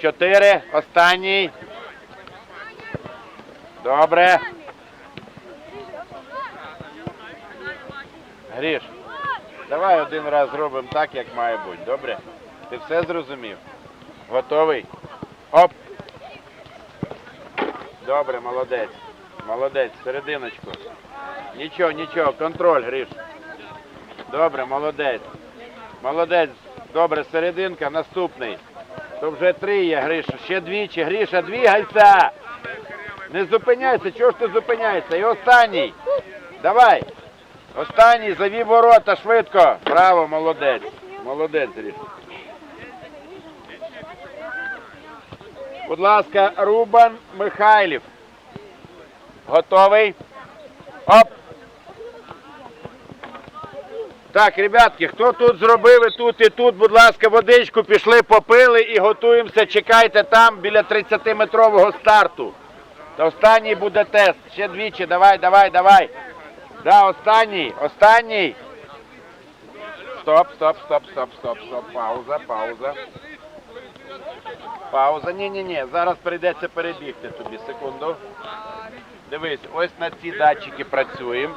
Чотири. Останній. Добре. Гріш, давай один раз зробимо так, як має бути. Добре? Ти все зрозумів? Готовий? Оп! Добре, молодець. Молодець, серединочку. Нічого, нічого, контроль, Гріш. Добре, молодець. Молодець. Добре, серединка, наступний. То вже три є, Гриша. Ще двічі. Гріша, двігайся. Не зупиняйся, чого ж ти зупиняєшся? І останній. Давай. Останній, завів ворота швидко. Браво, молодець. Молодець, Гріша. Будь ласка, Рубан Михайлів. Готовий? Оп! Так, ребятки, хто тут зробив тут і тут, будь ласка, водичку пішли, попили і готуємося. Чекайте там біля 30-метрового старту. Та останній буде тест. Ще двічі, давай, давай, давай. Да, останній, останній. Стоп, стоп, стоп, стоп, стоп, стоп. Пауза, пауза. Пауза. Ні, ні, ні. Зараз прийдеться перебігти тобі. Секунду. Дивись, ось на ці датчики працюємо.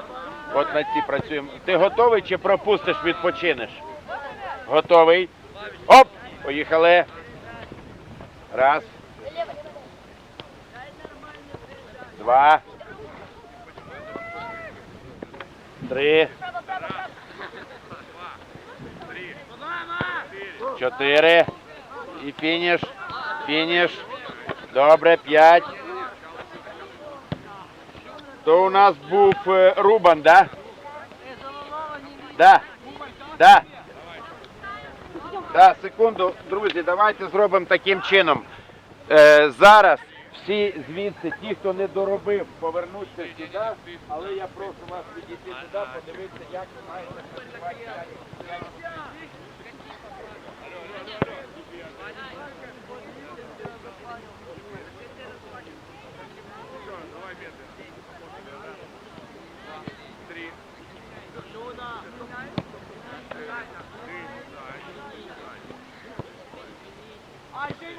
От на ці працюємо. Ти готовий чи пропустиш, відпочинеш? Готовий. Оп! Поїхали. Раз. Два. Три. Чотири. І фініш. Фініш. Добре, п'ять. То у нас був е, Рубан, да? Да. Да. Да, секунду, друзі, давайте зробимо таким чином. Е, зараз всі звідси, ті, хто не доробив, повернуться сюди, але я прошу вас підійти туди, подивитися, як ви маєте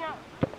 out.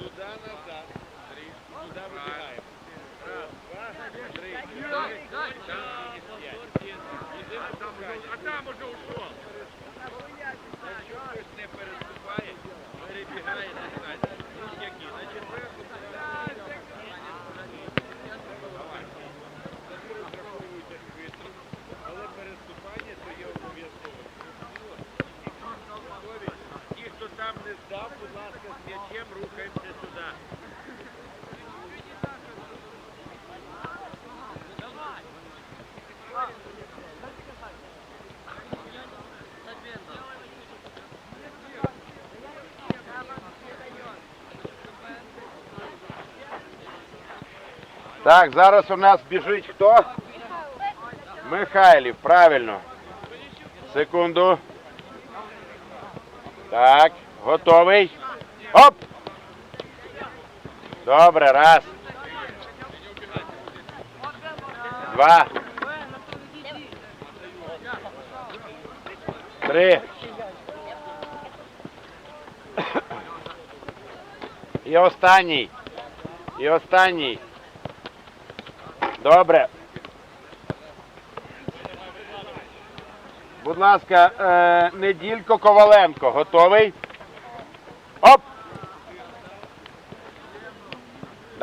Туди назад. Три. Туди вибігаємо. Раз, два, три. чотири, п'ять. А там уже- А там уже ушел. Якщо хтось не переступає, перебігає назад. Які? На четверту. Давай. Самі розраховуйте швидкість, але переступання то є обов'язково. Готові? Ті, хто там не здав, будь ласка, з м'ячем рухаємося сюди. Так, зараз у нас біжить хто? Михайлів, правильно. Секунду. Так, готовий. Оп! Добре, раз. Два. Три. І останній. І останній. Добре. Будь ласка, е, неділько Коваленко. Готовий?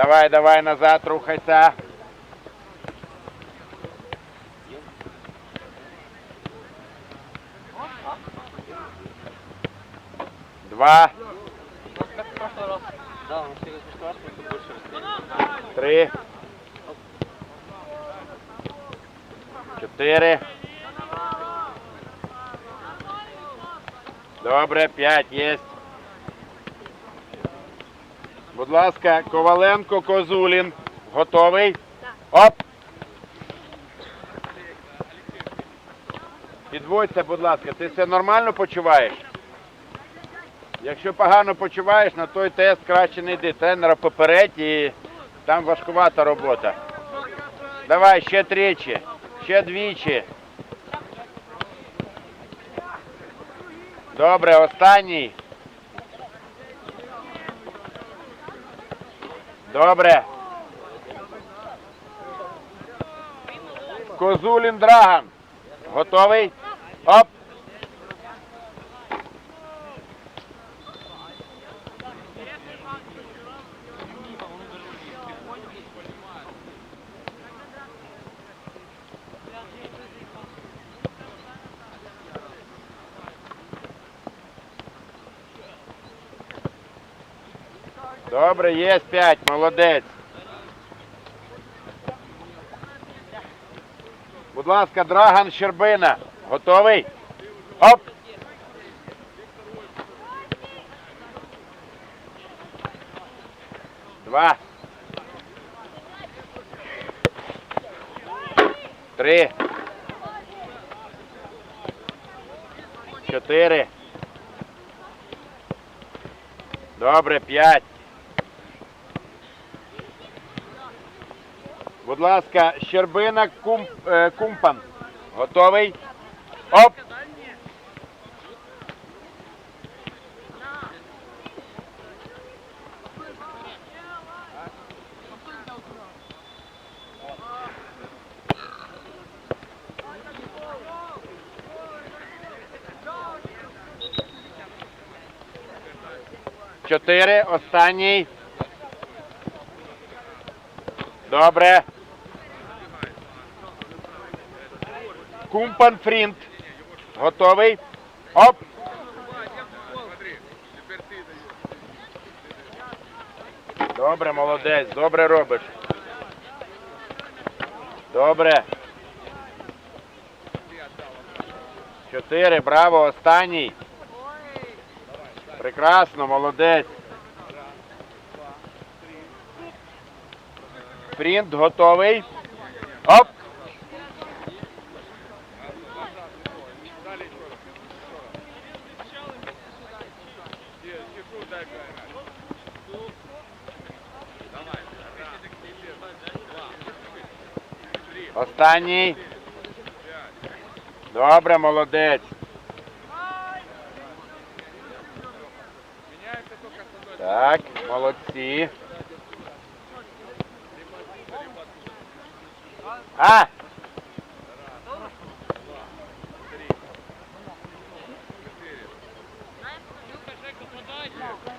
Давай, давай назад, рухайся. Два. Да, он через раз просто больше расстояния. Три. Чотири. Добре, п'ять є. Будь ласка, Коваленко, Козулін. Готовий? Оп! Підводься, будь ласка, ти все нормально почуваєш? Якщо погано почуваєш, на той тест краще не йди. Тренера попередь і там важкувата робота. Давай, ще тричі, ще двічі. Добре, останній. Добре. Козулін Драган. Готовий? Оп. Добре, є п'ять, молодець. Будь ласка, Драган Щербина. Готовий? Оп! Два. Три. Чотири. Добре, п'ять. Будь ласка, Щербина Кум, е, Кумпан. Готовий? Оп! Чотири, останній. Добре. Кумпан Фрінт. Готовий? Оп! Добре, молодець, добре робиш. Добре. Чотири, браво, останній. Прекрасно, молодець. Фрінт готовий. Оп! Дали еще раз. Еще раз. Где, чеку дай гайна. Давай. Раз, два, три, Останній. Добре, молодець. Так, молодці. А!